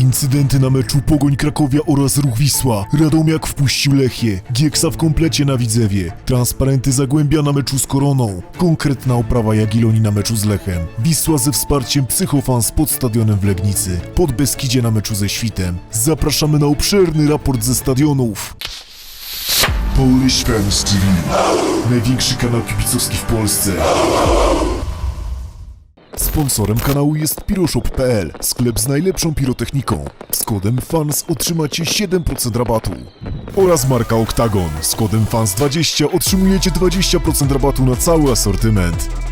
Incydenty na meczu Pogoń Krakowia oraz Ruch Wisła. Radomiak wpuścił Lechię. Gieksa w komplecie na Widzewie. Transparenty Zagłębia na meczu z Koroną. Konkretna oprawa Jagiellonii na meczu z Lechem. Wisła ze wsparciem Psychofans pod stadionem w Legnicy. Pod Beskidzie na meczu ze Świtem. Zapraszamy na obszerny raport ze stadionów. Polish Fans TV. Największy kanał kibicowski w Polsce. Sponsorem kanału jest piroshop.pl, sklep z najlepszą pirotechniką. Z kodem FANS otrzymacie 7% rabatu. Oraz marka Octagon. Z kodem FANS20 otrzymujecie 20% rabatu na cały asortyment.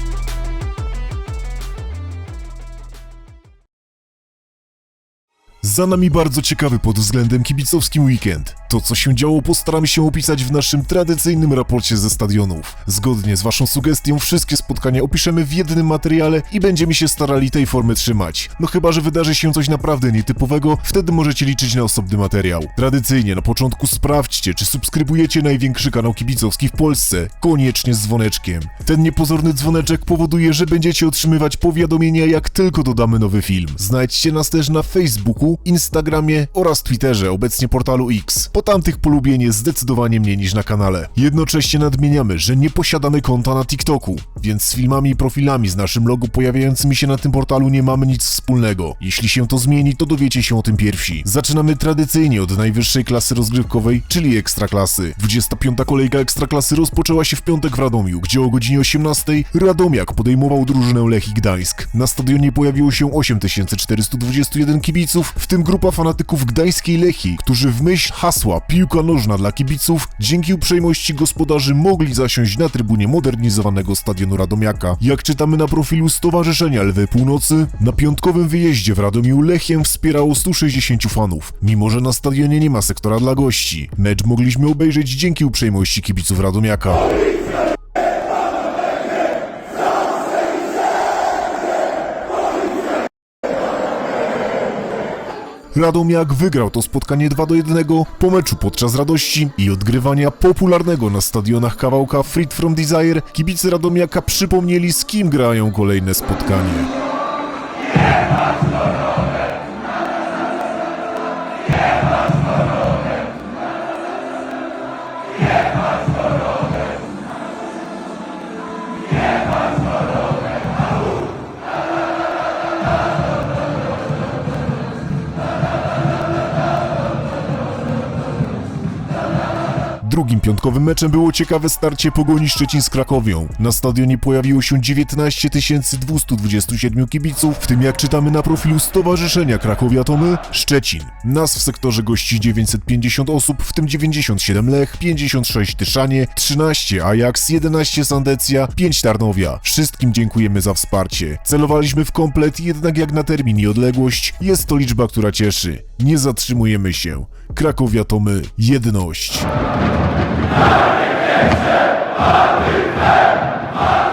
Za nami bardzo ciekawy pod względem kibicowskim weekend. To, co się działo, postaramy się opisać w naszym tradycyjnym raporcie ze stadionów. Zgodnie z Waszą sugestią, wszystkie spotkania opiszemy w jednym materiale i będziemy się starali tej formy trzymać. No chyba, że wydarzy się coś naprawdę nietypowego, wtedy możecie liczyć na osobny materiał. Tradycyjnie na początku sprawdźcie, czy subskrybujecie największy kanał kibicowski w Polsce, koniecznie z dzwoneczkiem. Ten niepozorny dzwoneczek powoduje, że będziecie otrzymywać powiadomienia, jak tylko dodamy nowy film. Znajdźcie nas też na Facebooku, Instagramie oraz Twitterze, obecnie portalu X. Po tamtych polubienie zdecydowanie mniej niż na kanale. Jednocześnie nadmieniamy, że nie posiadamy konta na TikToku, więc z filmami i profilami z naszym logo pojawiającymi się na tym portalu nie mamy nic wspólnego. Jeśli się to zmieni, to dowiecie się o tym pierwsi. Zaczynamy tradycyjnie od najwyższej klasy rozgrywkowej, czyli Ekstraklasy. 25. kolejka Ekstraklasy rozpoczęła się w piątek w Radomiu, gdzie o godzinie 18 Radomiak podejmował drużynę Lechii Gdańsk. Na stadionie pojawiło się 8421 kibiców, w tym grupa fanatyków gdańskiej Lechii, którzy w myśl hasła piłka nożna dla kibiców dzięki uprzejmości gospodarzy mogli zasiąść na trybunie modernizowanego stadionu Radomiaka. Jak czytamy na profilu Stowarzyszenia Lwy Północy, na piątkowym wyjeździe w Radomiu Lechiem wspierało 160 fanów, mimo że na stadionie nie ma sektora dla gości. Mecz mogliśmy obejrzeć dzięki uprzejmości kibiców Radomiaka. Radomiak wygrał to spotkanie 2 do 1 po meczu podczas radości i odgrywania popularnego na stadionach kawałka Freed from Desire. Kibice Radomiaka przypomnieli z kim grają kolejne spotkanie. Drugim piątkowym meczem było ciekawe starcie Pogoni Szczecin z Krakowią. Na stadionie pojawiło się 19 227 kibiców, w tym jak czytamy na profilu Stowarzyszenia Krakowia to my, Szczecin. Nas w sektorze gości 950 osób, w tym 97 Lech, 56 Tyszanie, 13 Ajax, 11 Sandecja, 5 Tarnowia. Wszystkim dziękujemy za wsparcie. Celowaliśmy w komplet, jednak jak na termin i odległość, jest to liczba, która cieszy. Nie zatrzymujemy się. Krakowia to jedność. Army Nation! Army Nation!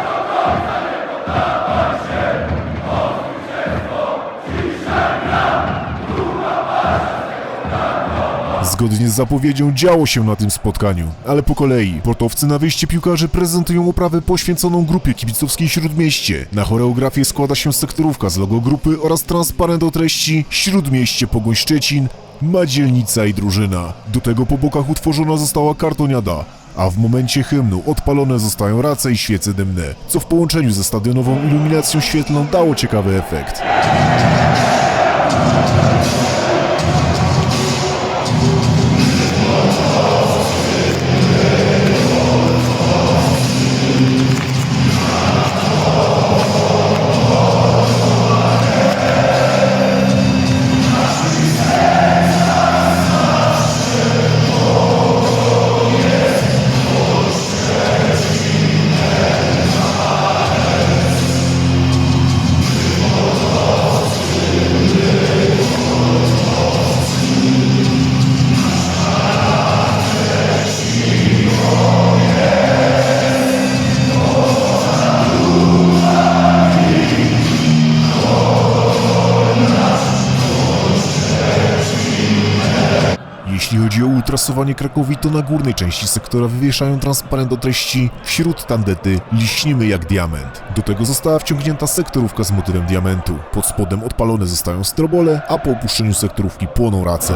Zgodnie z zapowiedzią działo się na tym spotkaniu, ale po kolei. Portowcy na wyjście piłkarzy prezentują oprawę poświęconą grupie kibicowskiej Śródmieście. Na choreografię składa się sektorówka z logo grupy oraz transparent o treści Śródmieście Pogoń Szczecin, ma dzielnica i drużyna. Do tego po bokach utworzona została kartoniada, a w momencie hymnu odpalone zostają race i świece dymne, co w połączeniu ze stadionową iluminacją świetlną dało ciekawy efekt. O ultrasowanie Krakowi, to na górnej części sektora wywieszają transparent o treści Wśród tandety liśnimy jak diament. Do tego została wciągnięta sektorówka z motywem diamentu. Pod spodem odpalone zostają strobole, a po opuszczeniu sektorówki płoną race.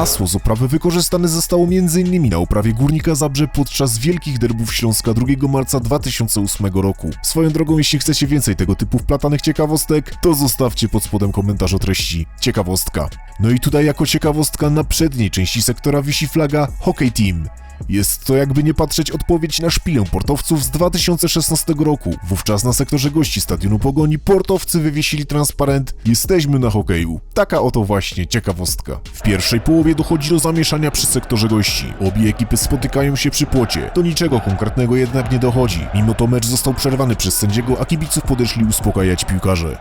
Hasło z oprawy wykorzystane zostało m.in. na oprawie Górnika Zabrze podczas Wielkich Derbów Śląska 2 marca 2008 roku. Swoją drogą, jeśli chcecie więcej tego typu wplatanych ciekawostek, to zostawcie pod spodem komentarz o treści ciekawostka. No i tutaj jako ciekawostka na przedniej części sektora wisi flaga Hockey Team. Jest to jakby nie patrzeć odpowiedź na szpilę portowców z 2016 roku. Wówczas na sektorze gości stadionu Pogoni portowcy wywiesili transparent Jesteśmy na hokeju. Taka oto właśnie ciekawostka. W pierwszej połowie dochodzi do zamieszania przy sektorze gości. Obie ekipy spotykają się przy płocie. Do niczego konkretnego jednak nie dochodzi. Mimo to mecz został przerwany przez sędziego, a kibiców podeszli uspokajać piłkarze.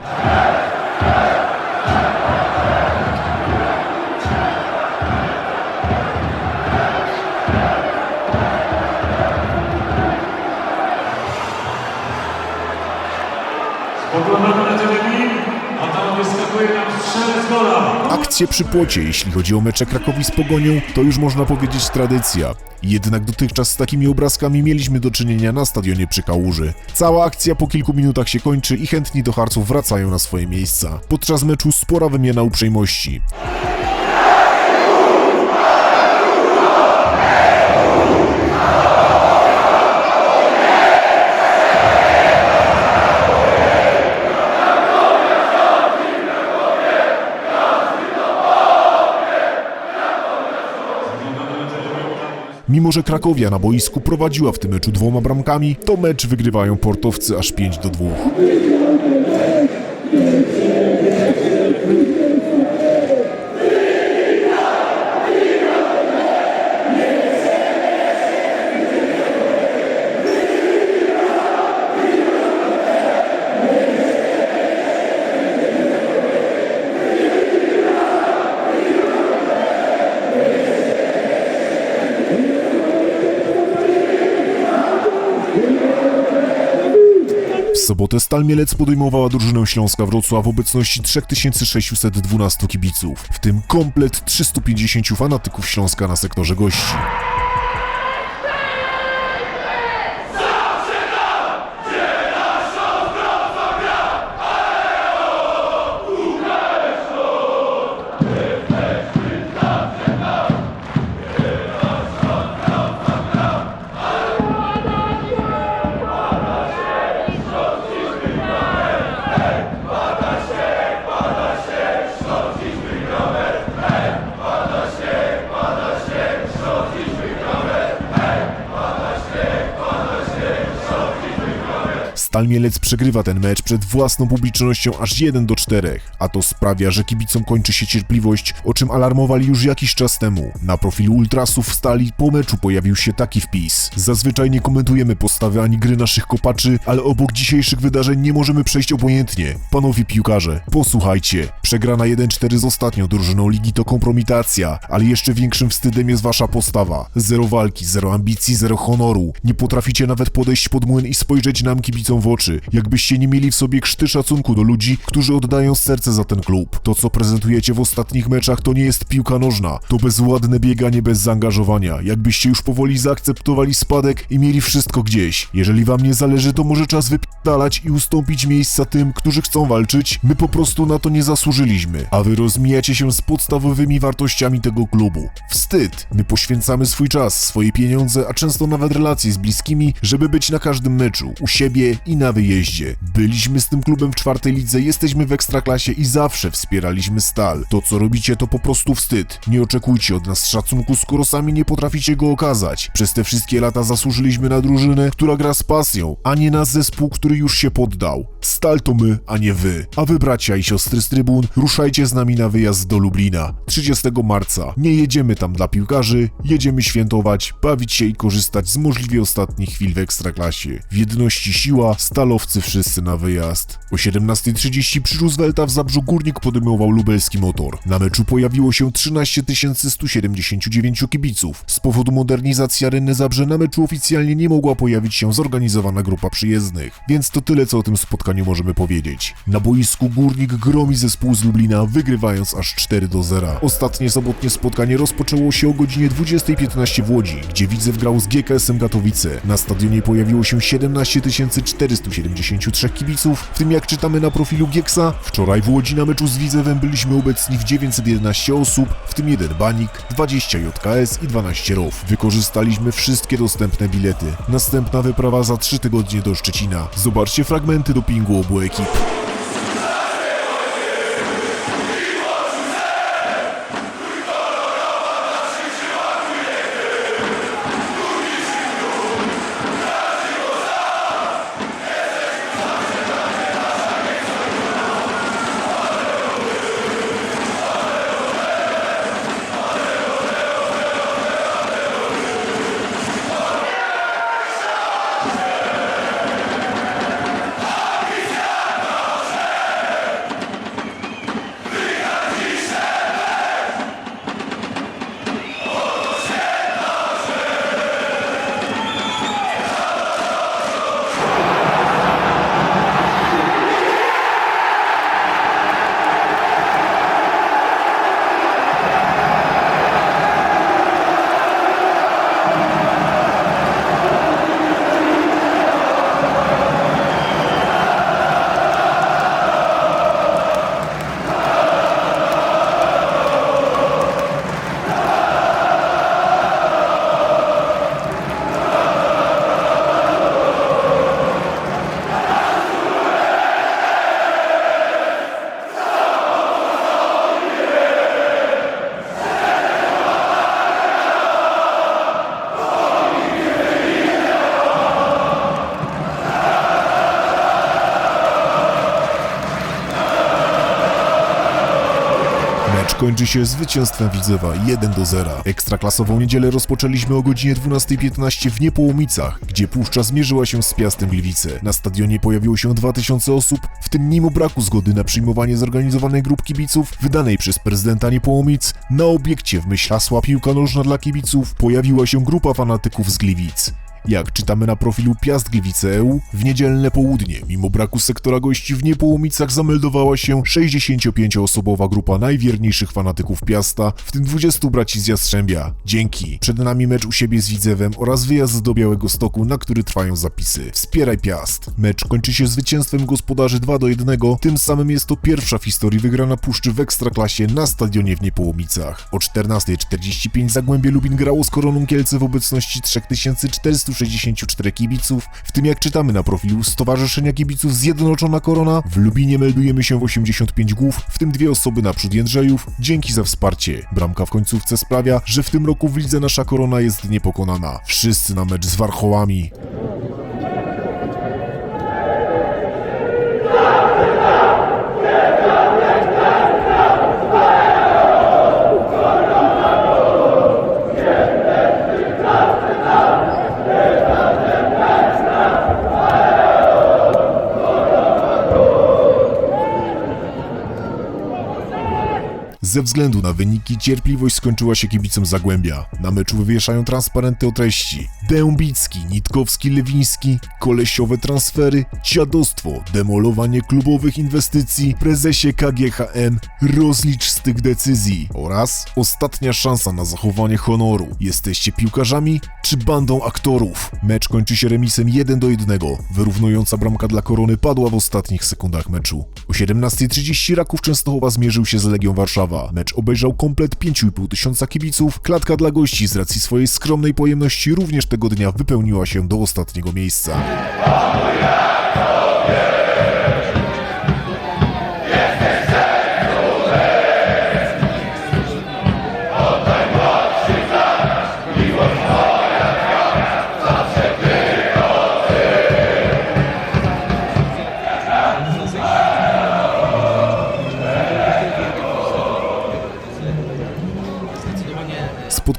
Oglądamy na a tam. Akcje przy płocie, jeśli chodzi o mecze Krakowi z Pogonią, to już można powiedzieć tradycja. Jednak dotychczas z takimi obrazkami mieliśmy do czynienia na stadionie przy Kałuży. Cała akcja po kilku minutach się kończy i chętni do harców wracają na swoje miejsca. Podczas meczu spora wymiana uprzejmości. Mimo, że Krakowia na boisku prowadziła w tym meczu dwoma bramkami, to mecz wygrywają portowcy aż 5 do 2. sobotę Stal Mielec podejmowała drużynę Śląska Wrocław w obecności 3612 kibiców, w tym komplet 350 fanatyków Śląska na sektorze gości. Mielec przegrywa ten mecz przed własną publicznością aż 1 do 4, a to sprawia, że kibicom kończy się cierpliwość, o czym alarmowali już jakiś czas temu. Na profilu Ultrasów Stali po meczu pojawił się taki wpis. Zazwyczaj nie komentujemy postawy ani gry naszych kopaczy, ale obok dzisiejszych wydarzeń nie możemy przejść obojętnie. Panowie piłkarze, posłuchajcie. Przegrana 1-4 z ostatnią drużyną ligi to kompromitacja, ale jeszcze większym wstydem jest wasza postawa. Zero walki, zero ambicji, zero honoru. Nie potraficie nawet podejść pod młyn i spojrzeć nam kibicom w oczy, jakbyście nie mieli w sobie krzty szacunku do ludzi, którzy oddają serce za ten klub. To, co prezentujecie w ostatnich meczach, to nie jest piłka nożna. To bezładne bieganie bez zaangażowania. Jakbyście już powoli zaakceptowali spadek i mieli wszystko gdzieś. Jeżeli wam nie zależy, to może czas wypierdalać i ustąpić miejsca tym, którzy chcą walczyć. My po prostu na to nie zasłużyliśmy. A wy rozmijacie się z podstawowymi wartościami tego klubu. Wstyd. My poświęcamy swój czas, swoje pieniądze, a często nawet relacje z bliskimi, żeby być na każdym meczu, u siebie i na wyjeździe. Byliśmy z tym klubem w czwartej lidze, jesteśmy w ekstraklasie i zawsze wspieraliśmy Stal. To co robicie to po prostu wstyd. Nie oczekujcie od nas szacunku, skoro sami nie potraficie go okazać. Przez te wszystkie lata zasłużyliśmy na drużynę, która gra z pasją, a nie na zespół, który już się poddał. Stal to my, a nie wy. A wy bracia i siostry z trybun, ruszajcie z nami na wyjazd do Lublina. 30 marca. Nie jedziemy tam dla piłkarzy, jedziemy świętować, bawić się i korzystać z możliwie ostatnich chwil w ekstraklasie. W jedności siła, stalowcy wszyscy na wyjazd. O 17.30 przy Roosevelta w Zabrzu Górnik podejmował lubelski motor. Na meczu pojawiło się 13 179 kibiców. Z powodu modernizacji areny Zabrze na meczu oficjalnie nie mogła pojawić się zorganizowana grupa przyjezdnych. Więc to tyle co o tym spotkaniu możemy powiedzieć. Na boisku Górnik gromi zespół z Lublina, wygrywając aż 4 do 0. Ostatnie sobotnie spotkanie rozpoczęło się o godzinie 20.15 w Łodzi, gdzie Widzew grał z GKS-em Gatowice. Na stadionie pojawiło się 17 473 kibiców, w tym jak czytamy na profilu Gieksa, wczoraj w Łodzi na meczu z Widzewem byliśmy obecni w 911 osób, w tym jeden banik, 20 JKS i 12 ROW. Wykorzystaliśmy wszystkie dostępne bilety. Następna wyprawa za 3 tygodnie do Szczecina. Zobaczcie fragmenty dopingu obu ekip. Kończy się zwycięstwem Widzewa 1 do 0. Ekstraklasową niedzielę rozpoczęliśmy o godzinie 12.15 w Niepołomicach, gdzie Puszcza zmierzyła się z Piastem Gliwice. Na stadionie pojawiło się 2000 osób, w tym mimo braku zgody na przyjmowanie zorganizowanej grup kibiców wydanej przez prezydenta Niepołomic, na obiekcie w myśl hasła piłka nożna dla kibiców pojawiła się grupa fanatyków z Gliwic. Jak czytamy na profilu Piast Gliwice EU, w niedzielne południe, mimo braku sektora gości w Niepołomicach zameldowała się 65-osobowa grupa najwierniejszych fanatyków Piasta, w tym 20 braci z Jastrzębia. Dzięki. Przed nami mecz u siebie z Widzewem oraz wyjazd do Białego Stoku, na który trwają zapisy. Wspieraj Piast. Mecz kończy się zwycięstwem gospodarzy 2 do 1, tym samym jest to pierwsza w historii wygrana Puszczy w Ekstraklasie na stadionie w Niepołomicach. O 14.45 Zagłębie Lubin grało z Koroną Kielce w obecności 3464 kibiców, w tym jak czytamy na profilu Stowarzyszenia Kibiców Zjednoczona Korona, w Lubinie meldujemy się w 85 głów, w tym dwie osoby naprzód Jędrzejów. Dzięki za wsparcie. Bramka w końcówce sprawia, że w tym roku w lidze nasza korona jest niepokonana. Wszyscy na mecz z warchołami. Ze względu na wyniki cierpliwość skończyła się kibicom Zagłębia. Na meczu wywieszają transparenty o treści. Dębicki, Nitkowski, Lewiński, kolesiowe transfery, dziadostwo, demolowanie klubowych inwestycji, prezesie KGHM, rozlicz z tych decyzji oraz ostatnia szansa na zachowanie honoru. Jesteście piłkarzami czy bandą aktorów? Mecz kończy się remisem 1 do 1. Wyrównująca bramka dla Korony padła w ostatnich sekundach meczu. O 17.30 Raków Częstochowa zmierzył się z Legią Warszawa. Mecz obejrzał komplet 5,5 tysiąca kibiców. Klatka dla gości z racji swojej skromnej pojemności również tego dnia wypełniła się do ostatniego miejsca.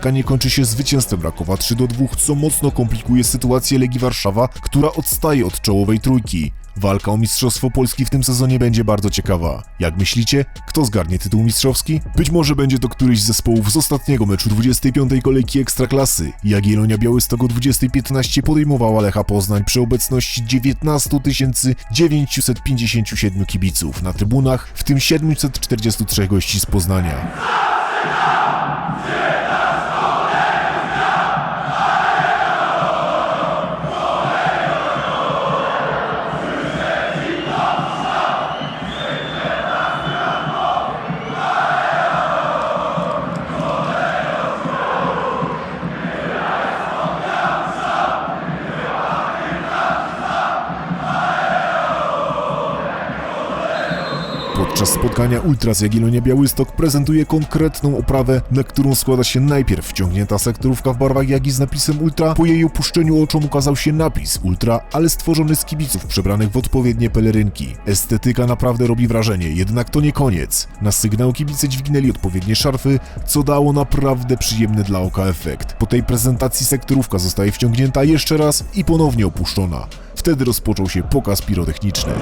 Spotkanie kończy się zwycięstwem Rakowa 3 do 2, co mocno komplikuje sytuację Legii Warszawa, która odstaje od czołowej trójki. Walka o Mistrzostwo Polski w tym sezonie będzie bardzo ciekawa. Jak myślicie, kto zgarnie tytuł mistrzowski? Być może będzie to któryś z zespołów z ostatniego meczu 25. kolejki Ekstraklasy. Jagiellonia Białystok o 20.15 podejmowała Lecha Poznań przy obecności 19 957 kibiców na trybunach, w tym 743 gości z Poznania. Podczas spotkania Ultras Jagiellonia Białystok prezentuje konkretną oprawę, na którą składa się najpierw wciągnięta sektorówka w barwach Jagi z napisem Ultra. Po jej opuszczeniu oczom ukazał się napis Ultra, ale stworzony z kibiców przebranych w odpowiednie pelerynki. Estetyka naprawdę robi wrażenie, jednak to nie koniec. Na sygnał kibice dźwignęli odpowiednie szarfy, co dało naprawdę przyjemny dla oka efekt. Po tej prezentacji sektorówka zostaje wciągnięta jeszcze raz i ponownie opuszczona. Wtedy rozpoczął się pokaz pirotechniczny.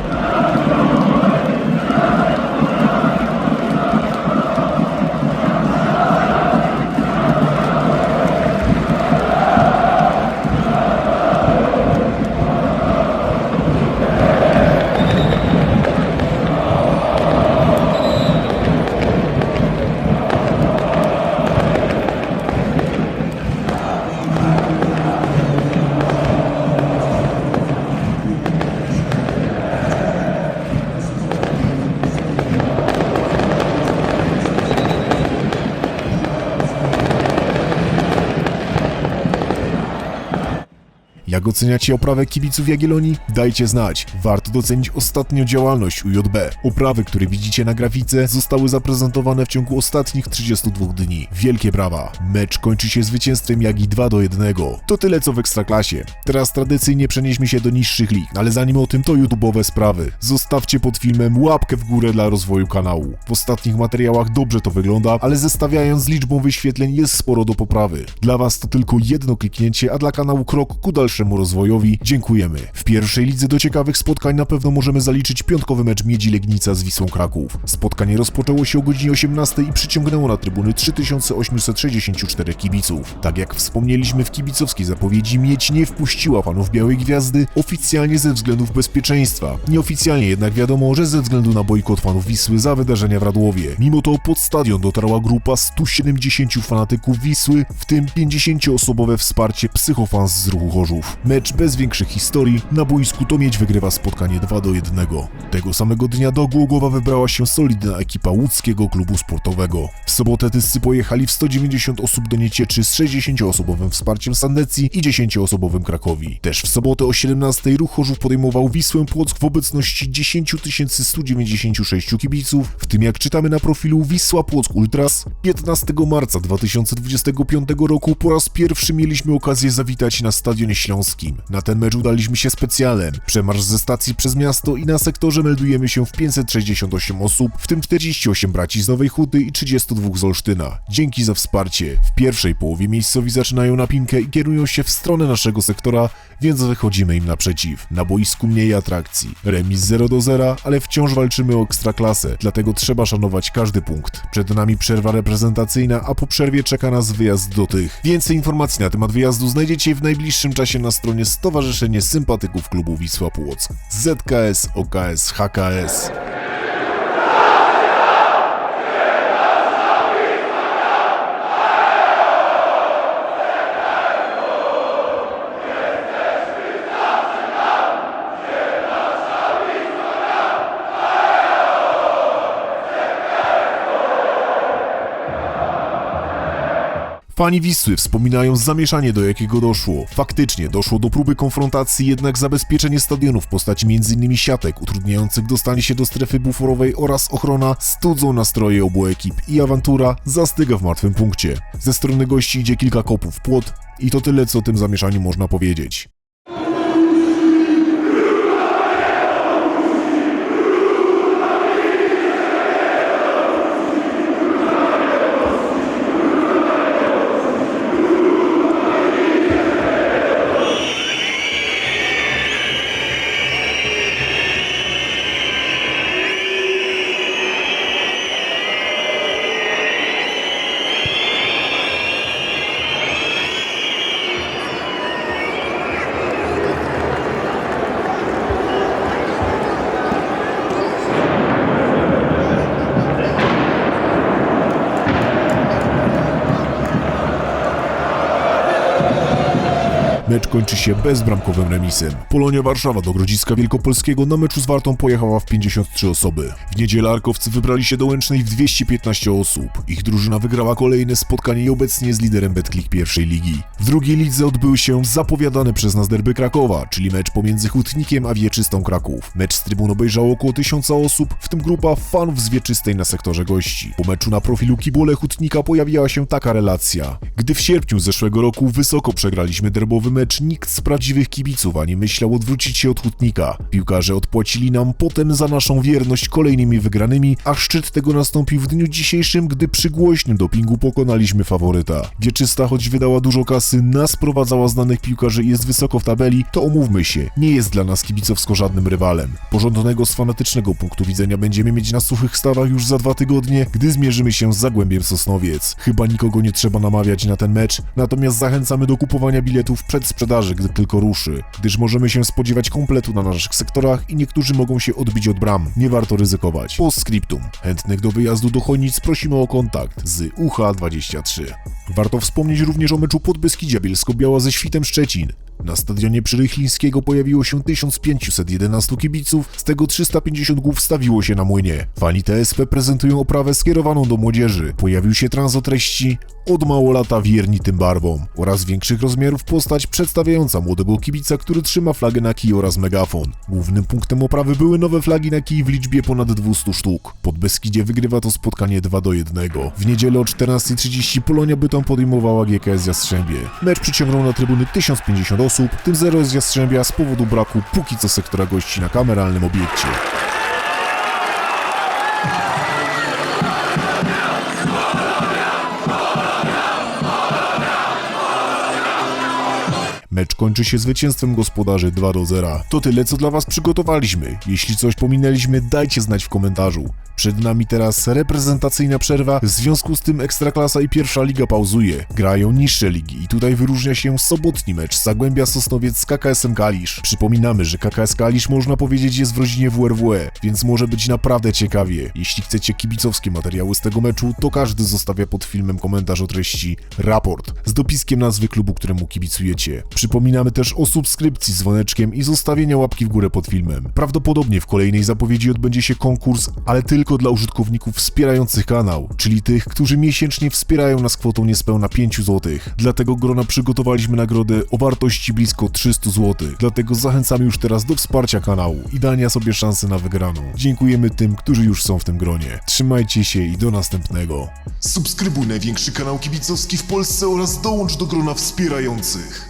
Jak oceniacie oprawę kibiców Jagiellonii? Dajcie znać. Warto docenić ostatnią działalność UJB. Oprawy, które widzicie na grafice, zostały zaprezentowane w ciągu ostatnich 32 dni. Wielkie brawa. Mecz kończy się zwycięstwem Jagi 2 do 1. To tyle co w Ekstraklasie. Teraz tradycyjnie przenieśmy się do niższych lig, ale zanim o tym to YouTube'owe sprawy. Zostawcie pod filmem łapkę w górę dla rozwoju kanału. W ostatnich materiałach dobrze to wygląda, ale zestawiając z liczbą wyświetleń jest sporo do poprawy. Dla Was to tylko jedno kliknięcie, a dla kanału krok ku dalszemu rozwojowi dziękujemy. W pierwszej lidze do ciekawych spotkań na pewno możemy zaliczyć piątkowy mecz Miedzi Legnica z Wisłą Kraków. Spotkanie rozpoczęło się o godzinie 18 i przyciągnęło na trybuny 3864 kibiców. Tak jak wspomnieliśmy w kibicowskiej zapowiedzi, Miedź nie wpuściła fanów Białej Gwiazdy oficjalnie ze względów bezpieczeństwa. Nieoficjalnie jednak wiadomo, że ze względu na bojkot fanów Wisły za wydarzenia w Radłowie. Mimo to pod stadion dotarła grupa 170 fanatyków Wisły, w tym 50-osobowe wsparcie psychofans z ruchu Chorzów. Mecz bez większych historii, na boisku to Miedź wygrywa spotkanie 2 do 1. Tego samego dnia do Głogowa wybrała się solidna ekipa łódzkiego klubu sportowego. W sobotę Tyscy pojechali w 190 osób do Niecieczy z 60-osobowym wsparciem Sandecji i 10-osobowym Krakowi. Też w sobotę o 17 ruch Chorzów podejmował Wisłę Płock w obecności 10 196 kibiców, w tym jak czytamy na profilu Wisła Płock Ultras, 15 marca 2025 roku po raz pierwszy mieliśmy okazję zawitać na Stadionie Śląskim. Na ten mecz udaliśmy się specjalem. Przemarsz ze stacji przez miasto i na sektorze meldujemy się w 568 osób, w tym 48 braci z Nowej Huty i 32 z Olsztyna. Dzięki za wsparcie. W pierwszej połowie miejscowi zaczynają napinkę i kierują się w stronę naszego sektora, więc wychodzimy im naprzeciw. Na boisku mniej atrakcji. Remis 0 do 0, ale wciąż walczymy o ekstraklasę, dlatego trzeba szanować każdy punkt. Przed nami przerwa reprezentacyjna, a po przerwie czeka nas wyjazd do tych. Więcej informacji na temat wyjazdu znajdziecie w najbliższym czasie na stronie Stowarzyszenie Sympatyków Klubu Wisła Płock. ZKS, OKS, HKS. Fani Wisły wspominają zamieszanie, do jakiego doszło. Faktycznie doszło do próby konfrontacji, jednak zabezpieczenie stadionu w postaci m.in. siatek utrudniających dostanie się do strefy buforowej oraz ochrona studzą nastroje obu ekip i awantura zastyga w martwym punkcie. Ze strony gości idzie kilka kopów płot i to tyle, co o tym zamieszaniu można powiedzieć. Mecz kończy się bezbramkowym remisem. Polonia Warszawa do Grodziska Wielkopolskiego na meczu z Wartą pojechała w 53 osoby. W niedzielę Arkowcy wybrali się do Łęcznej w 215 osób. Ich drużyna wygrała kolejne spotkanie i obecnie jest liderem Betclick pierwszej ligi. W drugiej lidze odbyły się zapowiadane przez nas derby Krakowa, czyli mecz pomiędzy Hutnikiem a Wieczystą Kraków. Mecz z trybun obejrzało około 1000 osób, w tym grupa fanów z Wieczystej na sektorze gości. Po meczu na profilu Kibole Hutnika pojawiła się taka relacja. Gdy w sierpniu zeszłego roku wysoko przegraliśmy derbowy mecz, nikt z prawdziwych kibiców ani myślał odwrócić się od Hutnika. Piłkarze odpłacili nam potem za naszą wierność kolejnymi wygranymi, a szczyt tego nastąpił w dniu dzisiejszym, gdy przy głośnym dopingu pokonaliśmy faworyta. Wieczysta, choć wydała dużo kasy, nas prowadzała znanych piłkarzy i jest wysoko w tabeli, to umówmy się, nie jest dla nas kibicowsko żadnym rywalem. Porządnego z fanatycznego punktu widzenia będziemy mieć na suchych stawach już za dwa tygodnie, gdy zmierzymy się z Zagłębiem Sosnowiec. Chyba nikogo nie trzeba namawiać na ten mecz, natomiast zachęcamy do kupowania biletów przed sprzedaży, gdy tylko ruszy, gdyż możemy się spodziewać kompletu na naszych sektorach i niektórzy mogą się odbić od bram. Nie warto ryzykować. Po scriptum. Chętnych do wyjazdu do Chojnic prosimy o kontakt z UH23. Warto wspomnieć również o meczu Podbeskidzia Bielsko-Biała ze Świtem Szczecin. Na stadionie Przyrychlińskiego pojawiło się 1511 kibiców, z tego 350 głów stawiło się na młynie. Fani TSP prezentują oprawę skierowaną do młodzieży. Pojawił się trans o treści od mało lata wierni tym barwom oraz większych rozmiarów postać przedstawiająca młodego kibica, który trzyma flagę na kij oraz megafon. Głównym punktem oprawy były nowe flagi na kij w liczbie ponad 200 sztuk. Pod Beskidzie wygrywa to spotkanie 2 do 1. W niedzielę o 14.30 Polonia Bytom podejmowała GKS Jastrzębie. Mecz przyciągnął na trybuny 1050 osób, w tym 0 z Jastrzębia z powodu braku póki co sektora gości na kameralnym obiekcie. Mecz kończy się zwycięstwem gospodarzy 2 do 0. To tyle, co dla Was przygotowaliśmy. Jeśli coś pominęliśmy, dajcie znać w komentarzu. Przed nami teraz reprezentacyjna przerwa, w związku z tym Ekstraklasa i pierwsza liga pauzuje. Grają niższe ligi i tutaj wyróżnia się sobotni mecz Zagłębia Sosnowiec z KKS-em Kalisz. Przypominamy, że KKS Kalisz można powiedzieć jest w rodzinie WRWE, więc może być naprawdę ciekawie. Jeśli chcecie kibicowskie materiały z tego meczu, to każdy zostawia pod filmem komentarz o treści raport z dopiskiem nazwy klubu, któremu kibicujecie. Przypominamy też o subskrypcji z dzwoneczkiem i zostawienia łapki w górę pod filmem. Prawdopodobnie w kolejnej zapowiedzi odbędzie się konkurs, ale tylko dla użytkowników wspierających kanał, czyli tych, którzy miesięcznie wspierają nas kwotą niespełna 5 zł. Dlatego grona przygotowaliśmy nagrodę o wartości blisko 300 zł. Dlatego zachęcamy już teraz do wsparcia kanału i dania sobie szansy na wygraną. Dziękujemy tym, którzy już są w tym gronie. Trzymajcie się i do następnego. Subskrybuj największy kanał kibicowski w Polsce oraz dołącz do grona wspierających.